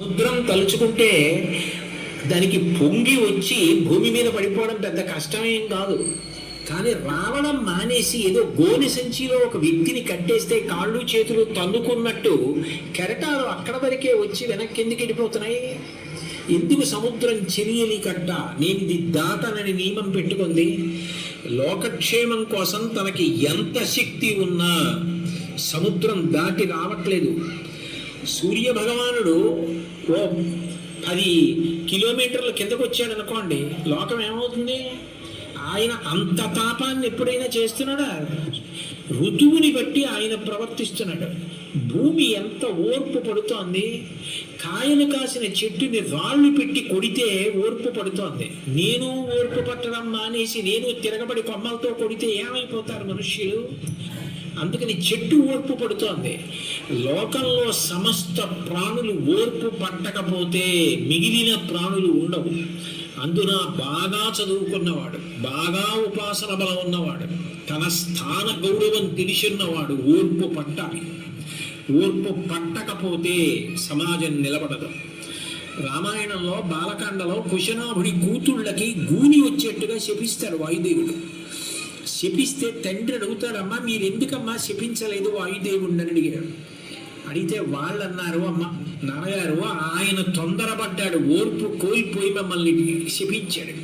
సముద్రం తలుచుకుంటే దానికి పొంగి వచ్చి భూమి మీద పడిపోవడం పెద్ద కష్టమేం కాదు. కానీ రావడం మానేసి ఏదో గోని సంచిలో ఒక వ్యక్తిని కట్టేస్తే కాళ్ళు చేతులు తన్నుకున్నట్టు కెరటాలు అక్కడ వరకే వచ్చి వెనక్కి ఎందుకు వెళ్ళిపోతున్నాయి? ఎందుకు సముద్రం చెరియలి కట్ట? నేను ఇది దాటనని నియమం పెట్టుకుంది. లోకక్షేమం కోసం తనకి ఎంత శక్తి ఉన్నా సముద్రం దాటి రావట్లేదు. సూర్య భగవానుడు ఓ పది కిలోమీటర్ల కిందకు వచ్చాడు అనుకోండి లోకం ఏమవుతుంది? ఆయన అంత తాపాన్ని ఎప్పుడైనా చేస్తున్నాడా? ఋతువుని బట్టి ఆయన ప్రవర్తిస్తున్నాడు. భూమి ఎంత ఓర్పు పడుతోంది? కాయలు కాసిన చెట్టుని రాళ్ళు పెట్టి కొడితే ఓర్పు పడుతోంది. నేను ఓర్పు పట్టడం మానేసి నేను తిరగబడి కొమ్మలతో కొడితే ఏమైపోతారు మనుష్యులు? అందుకని చెట్టు ఓర్పు పడుతోంది. లోకంలో సమస్త ప్రాణులు ఓర్పు పట్టకపోతే మిగిలిన ప్రాణులు ఉండవు. అందున బాగా చదువుకున్నవాడు బాగా ఉపాసన బలం ఉన్నవాడు తన స్థాన గౌరవం తెలిసిన్నవాడు ఓర్పు పట్టాలి. ఓర్పు పట్టకపోతే సమాజం నిలబడదు. రామాయణంలో బాలకాండలో కుశనాభుడి కూతుళ్ళకి గూని వచ్చేట్టుగా శపిస్తాడు వాయుదేవుడు. శపిస్తే తండ్రి అడుగుతారమ్మా మీరు ఎందుకమ్మా శపించలేదు? వాయుదేవుడిని అని అడిగాడు అడిగితే వాళ్ళు అన్నారు అమ్మ నాన్నగారు ఆయన తొందరపడ్డాడు ఓర్పు కోల్పోయి మమ్మల్ని శపించాడు.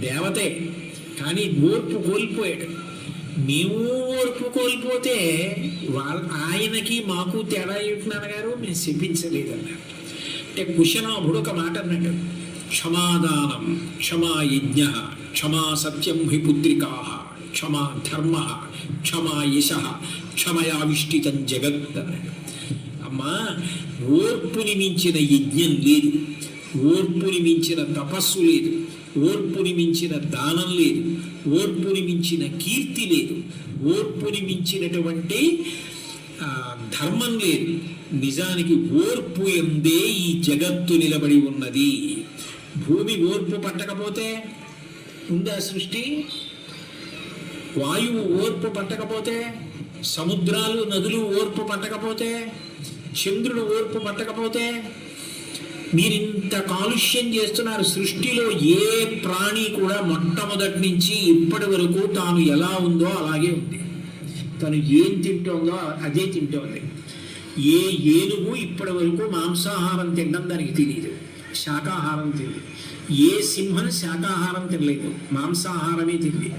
దేవతే కానీ ఓర్పు కోల్పోయాడు. మేము ఓర్పు కోల్పోతే వాళ్ళ ఆయనకి మాకు తేడా ఏమిటి నాన్నగారు? మేము శపించలేదన్నారు అంటే కుశనాభుడు ఒక మాట అన్నాడు. క్షమాదానం క్షమా యజ్ఞ క్షమా సత్యం హి పుత్రికా. క్షమా ధర్మ క్షమా యశ క్షమయావిష్టితం జగత్. అమ్మా ఓర్పుని మించిన యజ్ఞం లేదు. ఓర్పుని మించిన తపస్సు లేదు. ఓర్పుని మించిన దానం లేదు. ఓర్పుని మించిన కీర్తి లేదు. ఓర్పుని మించినటువంటి ధర్మం లేదు. నిజానికి ఓర్పు ఎందే ఈ జగత్తు నిలబడి ఉన్నది. భూమి ఓర్పు పట్టకపోతే ఉందా సృష్టి? వాయువు ఓర్పు పట్టకపోతే సముద్రాలు నదులు ఓర్పు పట్టకపోతే చంద్రుడు ఓర్పు పట్టకపోతే మీరింత కాలుష్యం చేస్తున్నారు. సృష్టిలో ఏ ప్రాణి కూడా మొట్టమొదటి నుంచి ఇప్పటి వరకు తాను ఎలా ఉందో అలాగే ఉంది. తను ఏం తింటోందో అదే తింటోంది. ఏ ఏనుగు ఇప్పటి వరకు మాంసాహారం తినడం దానికి తెలియదు శాకాహారం తింది. ఏ సింహం శాకాహారం తినలేదు. మాంసాహారమే తింది.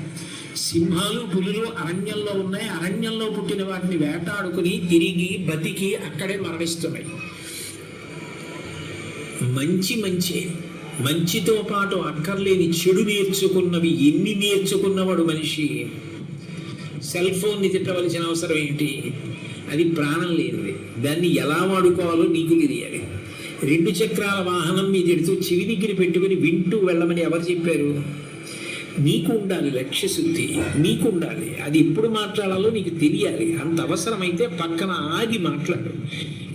సింహాలు పులులు అరణ్యంలో ఉన్నాయి. అరణ్యంలో పుట్టిన వాటిని వేటాడుకుని తిరిగి బతికి అక్కడే మరణిస్తున్నాయి. మంచి మంచి మంచితో పాటు అక్కర్లేని చెడు నేర్చుకున్నవి ఎన్ని నేర్చుకున్నవాడు మనిషి? సెల్ ఫోన్ని తిట్టవలసిన అవసరం ఏంటి? అది ప్రాణం లేనిది. దాన్ని ఎలా వాడుకోవాలో నీకు తెలియాలి. రెండు చక్రాల వాహనం మీద ఎడుతూ చెవి దగ్గర పెట్టుకుని వింటూ వెళ్ళమని ఎవరు చెప్పారు? నీకు ఉండాలి లక్ష్యశుద్ధి నీకు ఉండాలి అది ఎప్పుడు మాట్లాడాలో నీకు తెలియాలి. అంత అవసరమైతే పక్కన ఆగి మాట్లాడు.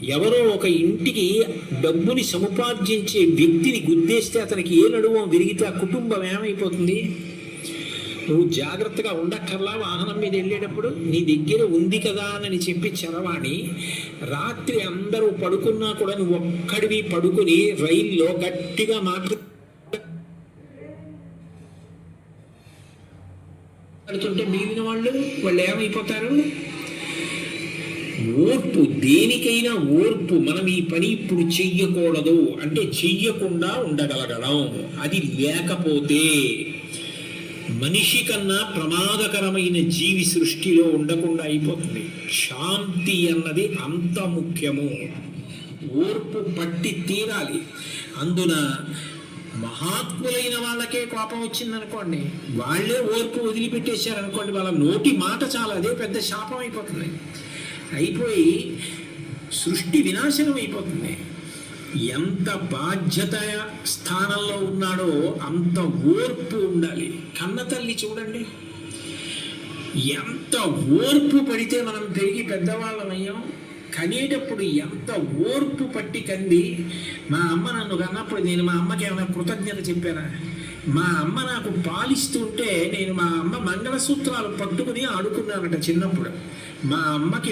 ఎవరో ఒక ఇంటికి డబ్బుని సముపార్జించే వ్యక్తిని గుద్దేస్తే అతనికి ఏ నడువం విరిగితే ఆ కుటుంబం ఏమైపోతుంది? నువ్వు జాగ్రత్తగా ఉండక్కర్లా వాహనం మీద వెళ్ళేటప్పుడు? నీ దగ్గర ఉంది కదా అని చెప్పి చరవాణి రాత్రి అందరూ పడుకున్నా కూడా నువ్వు ఒక్కడివి పడుకుని రైల్లో గట్టిగా మాట్లాడు మాట్లాడుతుంటే మిగిలిన వాళ్ళు వాళ్ళు ఏమైపోతారు? ఓర్పు దేనికైనా ఓర్పు. మనం ఈ పని ఇప్పుడు చెయ్యకూడదు అంటే చెయ్యకుండా ఉండగలగడం. అది లేకపోతే మనిషి కన్నా ప్రమాదకరమైన జీవి సృష్టిలో ఉండకుండా అయిపోతుంది. శాంతి అన్నది అంత ముఖ్యము. ఓర్పు పట్టి తీరాలి. అందున మహాత్ములైన వాళ్ళకే కోపం వచ్చిందనుకోండి వాళ్ళే ఓర్పు వదిలిపెట్టేశారనుకోండి వాళ్ళ నోటి మాట చాలా అదే పెద్ద శాపం అయిపోతుంది. అయిపోయి సృష్టి వినాశనం అయిపోతుంది. ఎంత బాధ్యత స్థానంలో ఉన్నాడో అంత ఓర్పు ఉండాలి. కన్న తల్లి చూడండి ఎంత ఓర్పు పడితే మనం పెరిగి పెద్దవాళ్ళమయ్యాం. కనేటప్పుడు ఎంత ఓర్పు పట్టి కంది. మా అమ్మ నన్ను కన్నప్పుడు నేను మా అమ్మకి ఏమైనా కృతజ్ఞత చెప్పానా? మా అమ్మ నాకు పాలిస్తుంటే నేను మా అమ్మ మంగళసూత్రాలు పట్టుకుని ఆడుకున్నానట చిన్నప్పుడు. మా అమ్మకి